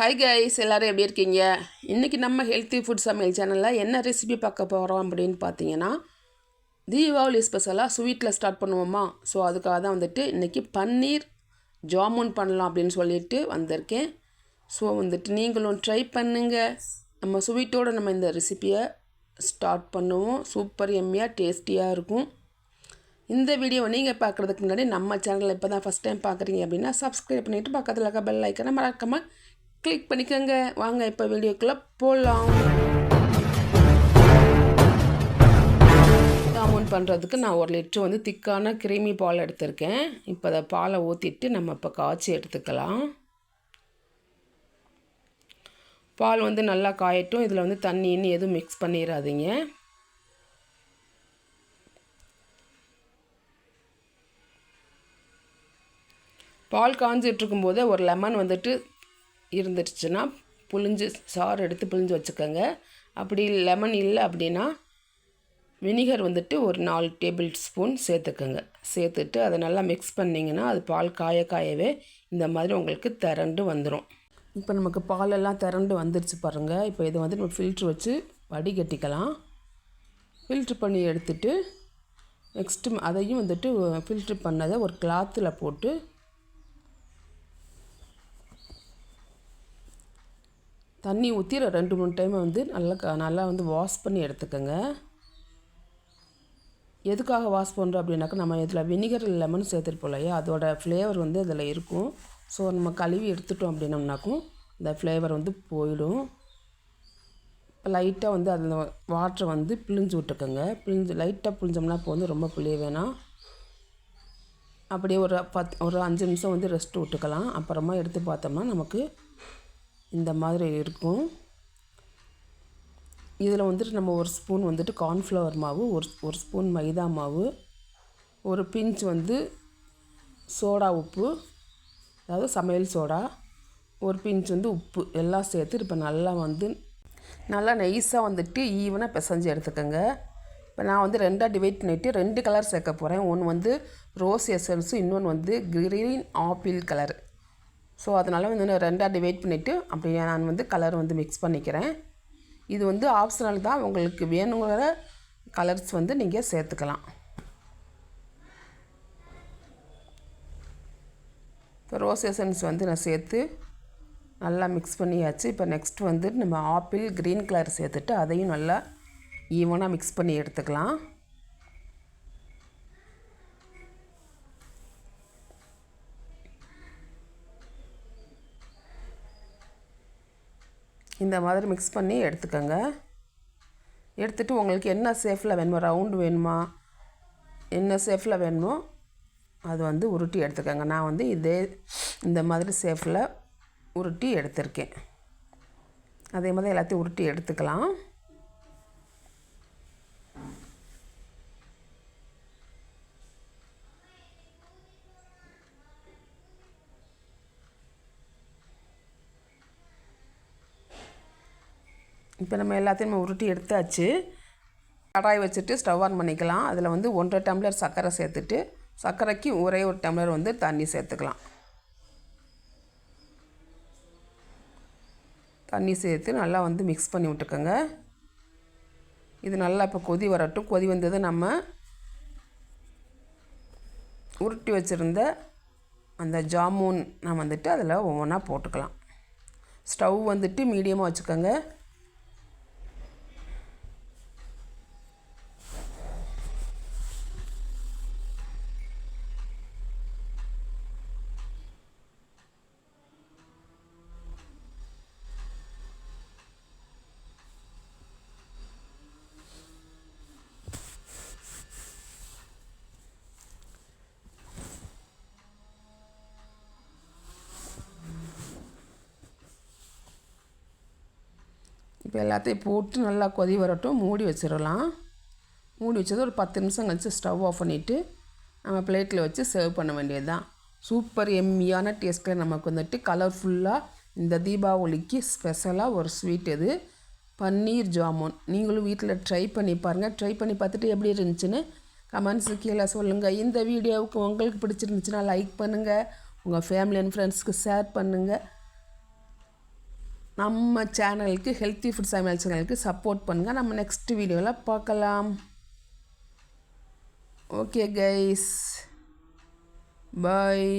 Hi guys எல்லோரும் எப்படி இருக்கீங்க? இன்றைக்கி நம்ம ஹெல்த்தி ஃபுட் சமையல் சேனலில் என்ன ரெசிபி பார்க்க போகிறோம் அப்படின்னு பார்த்தீங்கன்னா தீபாவளி ஸ்பெஷலாக ஸ்வீட்டில் ஸ்டார்ட் பண்ணுவோமா? ஸோ அதுக்காக தான் வந்துட்டு இன்றைக்கி பன்னீர் ஜாமுன் பண்ணலாம் அப்படின்னு சொல்லிட்டு வந்திருக்கேன். ஸோ வந்துட்டு நீங்களும் ட்ரை பண்ணுங்கள் நம்ம ஸ்வீட்டோடு நம்ம இந்த ரெசிப்பியை ஸ்டார்ட் பண்ணுவோம். சூப்பர் எம்மியாக டேஸ்டியாக இருக்கும். இந்த வீடியோவை நீங்கள் பார்க்குறதுக்கு முன்னாடி நம்ம சேனலில் இப்போ தான் ஃபஸ்ட் டைம் பார்க்குறீங்க அப்படின்னா சப்ஸ்கிரைப் பண்ணிவிட்டு பக்கத்தில் இருக்க பெல் ஐக்கனை மறக்காமல் கிளிக் பண்ணிக்கோங்க. வாங்க இப்போ வீடியோக்குள்ளே போகலாம் ஜாமுன் பண்ணுறதுக்கு நான் ஒரு லிட்ரு வந்து திக்கான கிரீமி பால் எடுத்திருக்கேன். இப்போ அதை பாலை ஊற்றிட்டு நம்ம இப்போ காய்ச்சி எடுத்துக்கலாம். பால் வந்து நல்லா காயட்டும். இதில் வந்து தண்ணின்னு எதுவும் மிக்ஸ் பண்ணிடாதீங்க. பால் காஞ்சிட்டுருக்கும்போது ஒரு லெமன் வந்துட்டு இருந்துருச்சுன்னா புழிஞ்சு சாறு எடுத்து புழிஞ்சு வச்சுக்கோங்க. அப்படி லெமன் இல்லை அப்படின்னா வினிகர் வந்துட்டு ஒரு நாலு டேபிள் ஸ்பூன் சேர்த்துக்கோங்க. சேர்த்துட்டு அதை நல்லா மிக்ஸ் பண்ணிங்கன்னா அது பால் காய காயவே இந்த மாதிரி உங்களுக்கு திரண்டு வந்துடும் இப்போ நமக்கு பாலெல்லாம் திரண்டு வந்துருச்சு பாருங்கள் இப்போ இதை வந்து நம்ம ஃபில்ட்ரு வச்சு வடிகட்டிக்கலாம். ஃபில்ட்ரு பண்ணி எடுத்துட்டு நெக்ஸ்ட்டு அதையும் வந்துட்டு ஃபில்ட்ரு பண்ணதை ஒரு கிளாத்தில் போட்டு தண்ணி ஊற்றி ரெண்டு மூணு டைம் வந்து நல்லா க நல்லா வந்து வாஷ் பண்ணி எடுத்துக்கோங்க. எதுக்காக வாஷ் பண்ணுறோம் அப்படின்னாக்கா நம்ம இதில் வினிகர் லெமன் சேர்த்துட்டு இல்லையா? அதோட ஃப்ளேவர் வந்து அதில் இருக்கும். ஸோ நம்ம கழுவி எடுத்துட்டோம் அப்படின்னம்னாக்கும் இந்த ஃப்ளேவர் வந்து போயிடும். லைட்டாக வந்து அதில் வாட்டரை வந்து பிழிஞ்சு விட்டுக்கோங்க. பிழிஞ்சு லைட்டாக பிழிஞ்சோம்னா இப்போ வந்து ரொம்ப புளிய வேணாம். அப்படியே ஒரு பத் ஒரு அஞ்சு நிமிஷம் வந்து ரெஸ்ட் விட்டுக்கலாம். அப்புறமா எடுத்து பார்த்தோம்னா நமக்கு இந்த மாதிரி இருக்கும். இதில் வந்துட்டு நம்ம ஒரு ஸ்பூன் வந்துட்டு கார்ன்ஃப்ளவர் மாவு ஒரு ஒரு ஸ்பூன் மைதா மாவு ஒரு பிஞ்ச் வந்து சோடா உப்பு அதாவது சமையல் சோடா ஒரு பிஞ்ச் வந்து உப்பு எல்லாம் சேர்த்து இப்போ நல்லா வந்து நல்லா நைஸாக வந்துட்டு ஈவனாக பிசைஞ்சு எடுத்துக்கோங்க. இப்போ நான் வந்து ரெண்டாக டிவைட் பண்ணிவிட்டு ரெண்டு கலர் சேர்க்க போகிறேன் ஒன்று வந்து ரோஸ் எசன்ஸும் இன்னொன்று வந்து க்ரீன் ஆப்பிள் கலர் ஸோ அதனால் வந்து நான் ரெண்டாக டிவைட் பண்ணிவிட்டு அப்படியே நான் வந்து கலர் வந்து மிக்ஸ் பண்ணிக்கிறேன். இது வந்து ஆப்ஷனல் தான். உங்களுக்கு வேணுங்கிற கலர்ஸ் வந்து நீங்கள் சேர்த்துக்கலாம். இப்போ ரோஸ் எசன்ஸ் வந்து நான் சேர்த்து நல்லா மிக்ஸ் பண்ணியாச்சு. இப்போ நெக்ஸ்ட் வந்து நம்ம ஆப்பிள் க்ரீன் கலர் சேர்த்துட்டு அதையும் நல்லா ஈவனாக மிக்ஸ் பண்ணி எடுத்துக்கலாம். இந்த மாதிரி மிக்ஸ் பண்ணி எடுத்துக்கோங்க. எடுத்துகிட்டு உங்களுக்கு என்ன சேஃபில் வேணுமோ ரவுண்டு வேணுமா என்ன சேஃபில் வேணுமோ அது வந்து உருட்டி எடுத்துக்கோங்க. நான் வந்து இதே இந்த மாதிரி சேஃபில் உருட்டி எடுத்திருக்கேன். அதே மாதிரி எல்லாத்தையும் உருட்டி எடுத்துக்கலாம். இப்போ நம்ம எல்லாத்தையும் நம்ம உருட்டி எடுத்தாச்சு. கடாய் வச்சுட்டு ஸ்டவ் ஆன் பண்ணிக்கலாம். அதில் வந்து ஒன்றரை டம்ளர் சர்க்கரை சேர்த்துட்டு சர்க்கரைக்கு ஒரே ஒரு டம்ளர் வந்து தண்ணி சேர்த்துக்கலாம். தண்ணி சேர்த்து நல்லா வந்து மிக்ஸ் பண்ணி விட்டுக்கோங்க. இது நல்லா இப்போ கொதி வரட்டும். கொதி வந்தது நம்ம உருட்டி வச்சுருந்த அந்த ஜாமூன் நம்ம வந்துட்டு அதில் ஒவ்வொன்றா போட்டுக்கலாம். ஸ்டவ் வந்துட்டு மீடியமாக வச்சுக்கோங்க. எல்லாத்தையும் போட்டு நல்லா கொதி வரட்டும். மூடி வச்சிடலாம். மூடி வச்சது ஒரு பத்து நிமிஷம் கழித்து ஸ்டவ் ஆஃப் பண்ணிவிட்டு நம்ம பிளேட்டில் வச்சு சர்வ் பண்ண வேண்டியது தான் சூப்பர் எம்மியான டேஸ்ட்டில் நமக்கு வந்துட்டு கலர்ஃபுல்லாக இந்த தீபாவளிக்கு ஸ்பெஷலாக ஒரு ஸ்வீட் இது. பன்னீர் ஜாமுன். நீங்களும் வீட்டில் ட்ரை பண்ணி பாருங்கள் ட்ரை பண்ணி பார்த்துட்டு எப்படி இருந்துச்சுன்னு கமெண்ட்ஸு கீழே சொல்லுங்கள் இந்த வீடியோவுக்கு உங்களுக்கு பிடிச்சிருந்துச்சுன்னா லைக் பண்ணுங்கள் உங்கள் ஃபேமிலி அண்ட் ஃப்ரெண்ட்ஸ்க்கு ஷேர் பண்ணுங்கள் நம்ம சேனலுக்கு ஹெல்த்தி ஃபுட் சமையல் சேனலுக்கு சப்போர்ட் பண்ணுங்கள் நம்ம நெக்ஸ்ட் வீடியோவில் பார்க்கலாம். Okay guys bye